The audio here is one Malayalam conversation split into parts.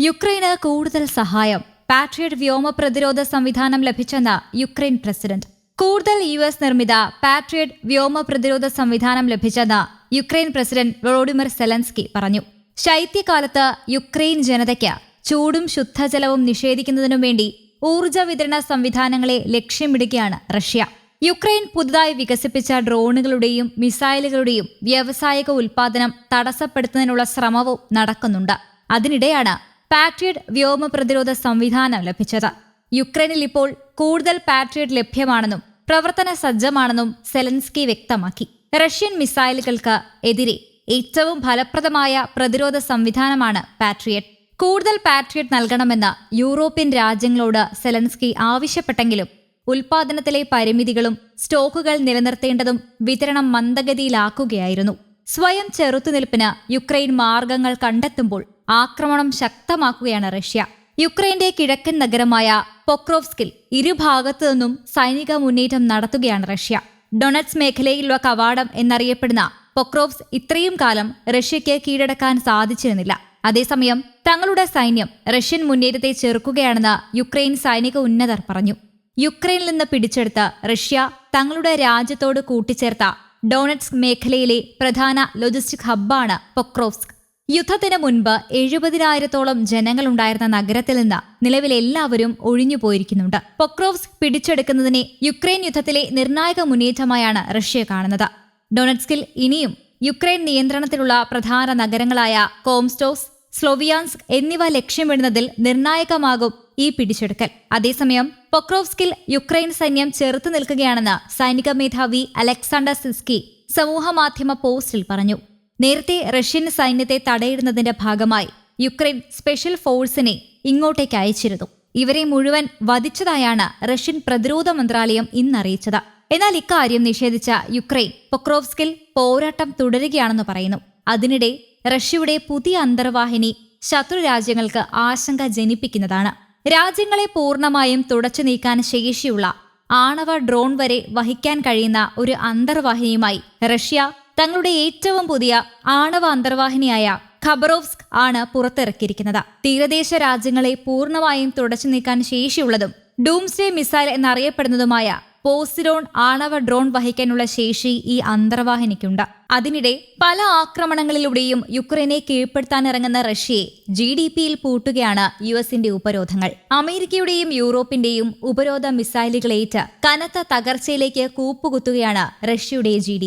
യുക്രൈന് കൂടുതൽ സഹായം. പാട്രിയറ്റ് വ്യോമ പ്രതിരോധ സംവിധാനം ലഭിച്ചെന്ന് യുക്രൈൻ പ്രസിഡന്റ്. കൂടുതൽ യു എസ് നിർമ്മിത പാട്രിയറ്റ് വ്യോമ പ്രതിരോധ സംവിധാനം ലഭിച്ചെന്ന് യുക്രൈൻ പ്രസിഡന്റ് വ്ളോഡിമിർ സെലൻസ്കി പറഞ്ഞു. ശൈത്യകാലത്ത് യുക്രൈൻ ജനതയ്ക്ക് ചൂടും ശുദ്ധജലവും നിഷേധിക്കുന്നതിനും വേണ്ടി ഊർജ വിതരണ സംവിധാനങ്ങളെ ലക്ഷ്യമിടുകയാണ് റഷ്യ. യുക്രൈൻ പുതുതായി വികസിപ്പിച്ച ഡ്രോണുകളുടെയും മിസൈലുകളുടെയും വ്യാവസായിക ഉൽപാദനം തടസ്സപ്പെടുത്തുന്നതിനുള്ള ശ്രമവും നടക്കുന്നുണ്ട്. അതിനിടെയാണ് പാട്രിയറ്റ് വ്യോമ പ്രതിരോധ സംവിധാനം ലഭിച്ചത്. യുക്രൈനിൽ ഇപ്പോൾ കൂടുതൽ പാട്രിയറ്റ് ലഭ്യമാണെന്നും പ്രവർത്തന സജ്ജമാണെന്നും സെലൻസ്കി വ്യക്തമാക്കി. റഷ്യൻ മിസൈലുകൾക്ക് എതിരെ ഏറ്റവും ഫലപ്രദമായ പ്രതിരോധ സംവിധാനമാണ് പാട്രിയറ്റ് കൂടുതൽ പാട്രിയറ്റ് നൽകണമെന്ന് യൂറോപ്യൻ രാജ്യങ്ങളോട് സെലൻസ്കി ആവശ്യപ്പെട്ടെങ്കിലും ഉൽപാദനത്തിലെ പരിമിതികളും സ്റ്റോക്കുകൾ നിലനിർത്തേണ്ടതും വിതരണം മന്ദഗതിയിലാക്കുകയായിരുന്നു. സ്വയം ചെറുത്തുനിൽപ്പിന് യുക്രൈൻ മാർഗങ്ങൾ കണ്ടെത്തുമ്പോൾ ആക്രമണം ശക്തമാക്കുകയാണ് റഷ്യ. യുക്രൈന്റെ കിഴക്കൻ നഗരമായ പൊക്രോവ്സ്കിൽ ഇരുഭാഗത്തു നിന്നും സൈനിക മുന്നേറ്റം നടത്തുകയാണ് റഷ്യ. ഡൊണറ്റ്സ് മേഖലയിലുള്ള കവാടം എന്നറിയപ്പെടുന്ന പൊക്രോവ്സ് ഇത്രയും കാലം റഷ്യയ്ക്ക് കീഴടക്കാൻ സാധിച്ചിരുന്നില്ല. അതേസമയം തങ്ങളുടെ സൈന്യം റഷ്യൻ മുന്നേറ്റത്തെ ചെറുക്കുകയാണെന്ന് യുക്രൈൻ സൈനിക ഉന്നതർ പറഞ്ഞു. യുക്രൈനിൽ നിന്ന് പിടിച്ചെടുത്ത റഷ്യ തങ്ങളുടെ രാജ്യത്തോട് കൂട്ടിച്ചേർത്ത ഡോണറ്റ്സ് മേഖലയിലെ പ്രധാന ലോജിസ്റ്റിക് ഹബ്ബാണ് പൊക്രോവ്സ്ക്. യുദ്ധത്തിന് മുൻപ് എഴുപതിനായിരത്തോളം ജനങ്ങളുണ്ടായിരുന്ന നഗരത്തിൽ നിന്ന് നിലവിൽ എല്ലാവരും ഒഴിഞ്ഞു പോയിരിക്കുന്നുണ്ട്. പൊക്രോവ്സ് പിടിച്ചെടുക്കുന്നതിനെ യുക്രൈൻ യുദ്ധത്തിലെ നിർണായക മുന്നേറ്റമായാണ് റഷ്യ കാണുന്നത്. ഡൊണറ്റ്സ്കിൽ ഇനിയും യുക്രൈൻ നിയന്ത്രണത്തിലുള്ള പ്രധാന നഗരങ്ങളായ കോംസ്റ്റോസ് സ്ലോവിയാൻസ്ക് എന്നിവ ലക്ഷ്യമിടുന്നതിൽ നിർണായകമാകും ഈ പിടിച്ചെടുക്കൽ. അതേസമയം പൊക്രോവ്സ്കിൽ യുക്രൈൻ സൈന്യം ചെറുത്തു നിൽക്കുകയാണെന്ന് സൈനിക മേധാവി അലക്സാണ്ടർ സിസ്കി സമൂഹമാധ്യമ പോസ്റ്റിൽ പറഞ്ഞു. നേരത്തെ റഷ്യൻ സൈന്യത്തെ തടയിടുന്നതിന്റെ ഭാഗമായി യുക്രൈൻ സ്പെഷ്യൽ ഫോഴ്സിനെ ഇങ്ങോട്ടേക്ക് അയച്ചിരുന്നു. ഇവരെ മുഴുവൻ വധിച്ചതായാണ് റഷ്യൻ പ്രതിരോധ മന്ത്രാലയം ഇന്നറിയിച്ചത്. എന്നാൽ ഇക്കാര്യം നിഷേധിച്ച യുക്രൈൻ പൊക്രോവ്സ്കിൽ പോരാട്ടം തുടരുകയാണെന്ന് പറയുന്നു. അതിനിടെ റഷ്യയുടെ പുതിയ അന്തർവാഹിനി ശത്രു രാജ്യങ്ങൾക്ക് ആശങ്ക ജനിപ്പിക്കുന്നതാണ്. രാജ്യങ്ങളെ പൂർണമായും തുടച്ചു നീക്കാൻ ശേഷിയുള്ള ആണവ ഡ്രോൺ വരെ വഹിക്കാൻ കഴിയുന്ന ഒരു അന്തർവാഹിനിയുമായി റഷ്യ തങ്ങളുടെ ഏറ്റവും പുതിയ ആണവ അന്തർവാഹിനിയായ ഖബറോവ്സ്ക് ആണ് പുറത്തിറക്കിയിരിക്കുന്നത്. തീരദേശ രാജ്യങ്ങളെ പൂർണമായും തുടച്ചു നീക്കാൻ ശേഷിയുള്ളതും ഡൂംസ്ഡേ മിസൈൽ എന്നറിയപ്പെടുന്നതുമായ പോസിഡോൺ ആണവ ഡ്രോൺ വഹിക്കാനുള്ള ശേഷി ഈ അന്തർവാഹിനിക്കുണ്ട്. അതിനിടെ പല ആക്രമണങ്ങളിലൂടെയും യുക്രൈനെ കീഴ്പ്പെടുത്താനിറങ്ങുന്ന റഷ്യയെ ജി ഡി പിയിൽ പൂട്ടുകയാണ് യു എസിന്റെ ഉപരോധങ്ങൾ. അമേരിക്കയുടെയും യൂറോപ്പിന്റെയും ഉപരോധ മിസൈലുകളേറ്റ് കനത്ത തകർച്ചയിലേക്ക് കൂപ്പുകുത്തുകയാണ് റഷ്യയുടെ ജി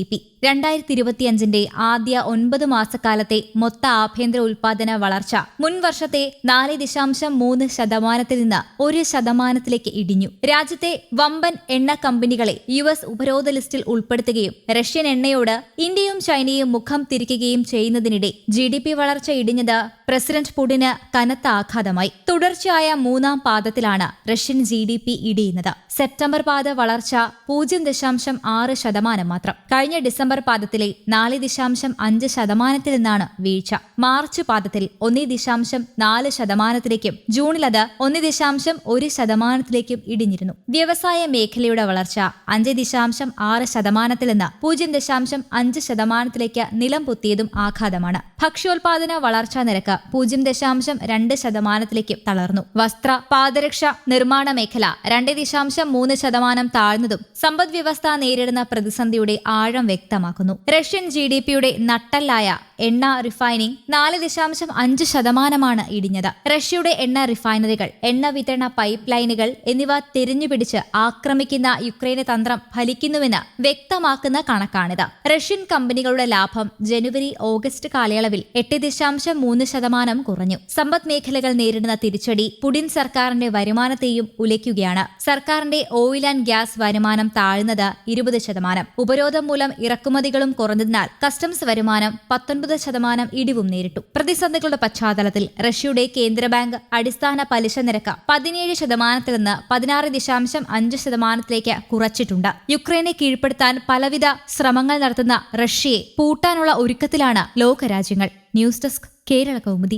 രണ്ടായിരത്തി ഇരുപത്തിയഞ്ചിന്റെ ആദ്യ ഒൻപത് മാസക്കാലത്തെ മൊത്ത ആഭ്യന്തര ഉൽപാദന വളർച്ച മുൻവർഷത്തെ നാല് ദശാംശം മൂന്ന് ശതമാനത്തിൽ നിന്ന് ഒരു ശതമാനത്തിലേക്ക് ഇടിഞ്ഞു. രാജ്യത്തെ വമ്പൻ എണ്ണ കമ്പനികളെ യു എസ് ഉപരോധ ലിസ്റ്റിൽ ഉൾപ്പെടുത്തുകയും റഷ്യൻ എണ്ണയോട് ഇന്ത്യയും ചൈനയും മുഖം തിരിക്കുകയും ചെയ്യുന്നതിനിടെ ജി വളർച്ച ഇടിഞ്ഞത് പ്രസിഡന്റ് പുടിന് കനത്ത ആഘാതമായി. തുടർച്ചയായ മൂന്നാം പാദത്തിലാണ് റഷ്യൻ ജി ഡി പി ഇടിയുന്നത്. സെപ്റ്റംബർ പാദ വളർച്ച പൂജ്യം ദശാംശം ആറ് ശതമാനം മാത്രം. കഴിഞ്ഞ ഡിസംബർ പാദത്തിലെ നാല് ദശാംശം അഞ്ച് ശതമാനത്തിൽ നിന്നാണ് വീഴ്ച. മാർച്ച് പാദത്തിൽ ഒന്നേ ദശാംശം നാല് ശതമാനത്തിലേക്കും ജൂണിൽ അത് ഒന്ന് ദശാംശം ഒരു ശതമാനത്തിലേക്കും ഇടിഞ്ഞിരുന്നു. വ്യവസായ മേഖലയുടെ വളർച്ച അഞ്ച് ദശാംശം ആറ് ശതമാനത്തിൽ നിന്ന് പൂജ്യം ദശാംശം അഞ്ച് ശതമാനത്തിലേക്ക് നിലം പൊത്തിയതും ആഘാതമാണ്. ഭക്ഷ്യോൽപാദന വളർച്ചാ നിരക്ക് പൂജ്യം ദശാംശം രണ്ട് ശതമാനത്തിലേക്ക് തളർന്നു. വസ്ത്ര പാദരക്ഷ നിർമ്മാണ മേഖല രണ്ട് ദശാംശം മൂന്ന് ശതമാനം താഴ്ന്നതും സമ്പദ് വ്യവസ്ഥ നേരിടുന്ന പ്രതിസന്ധിയുടെ ആഴം വ്യക്തമാക്കുന്നു. റഷ്യൻ ജി ഡി പിയുടെ നട്ടല്ലായ എണ്ണ റിഫൈനിംഗ് നാല് ദശാംശം അഞ്ച് ശതമാനമാണ് ഇടിഞ്ഞത്. റഷ്യയുടെ എണ്ണ റിഫൈനറികൾ എണ്ണ വിതരണ പൈപ്പ് ലൈനുകൾ എന്നിവ തിരിഞ്ഞുപിടിച്ച് ആക്രമിക്കുന്ന യുക്രൈന് തന്ത്രം ഫലിക്കുന്നുവെന്ന് വ്യക്തമാക്കുന്ന കണക്കാണിത്. റഷ്യൻ കമ്പനികളുടെ ലാഭം ജനുവരി ഓഗസ്റ്റ് കാലയളവിൽ എട്ട് ദശാംശം മൂന്ന് ശതമാനം കുറഞ്ഞു. സമ്പദ് മേഖലകൾ നേരിടുന്ന തിരിച്ചടി പുടിൻ സർക്കാരിന്റെ വരുമാനത്തെയും ഉലയ്ക്കുകയാണ്. സർക്കാരിന്റെ ഓയിൽ ആൻഡ് ഗ്യാസ് വരുമാനം താഴ്ന്നത് ഇരുപത് ശതമാനം. ഉപരോധം മൂലം ഇറക്കുമതികളും കുറഞ്ഞതിനാൽ കസ്റ്റംസ് വരുമാനം പത്തൊൻപത് ശതമാനം ഇടിവും നേരിട്ടു. പ്രതിസന്ധികളുടെ പശ്ചാത്തലത്തിൽ റഷ്യയുടെ കേന്ദ്ര ബാങ്ക് അടിസ്ഥാന പലിശ നിരക്ക് പതിനേഴ് ശതമാനത്തിൽ നിന്ന് പതിനാറ് ദശാംശം അഞ്ച് ശതമാനത്തിലേക്ക് കുറച്ചിട്ടുണ്ട്. യുക്രൈനെ കീഴ്പ്പെടുത്താൻ പലവിധ ശ്രമങ്ങൾ നടത്തുന്ന റഷ്യയെ പൂട്ടാനുള്ള ഒരുക്കത്തിലാണ് ലോകരാജ്യങ്ങൾ. News desk Kerala Kaumudi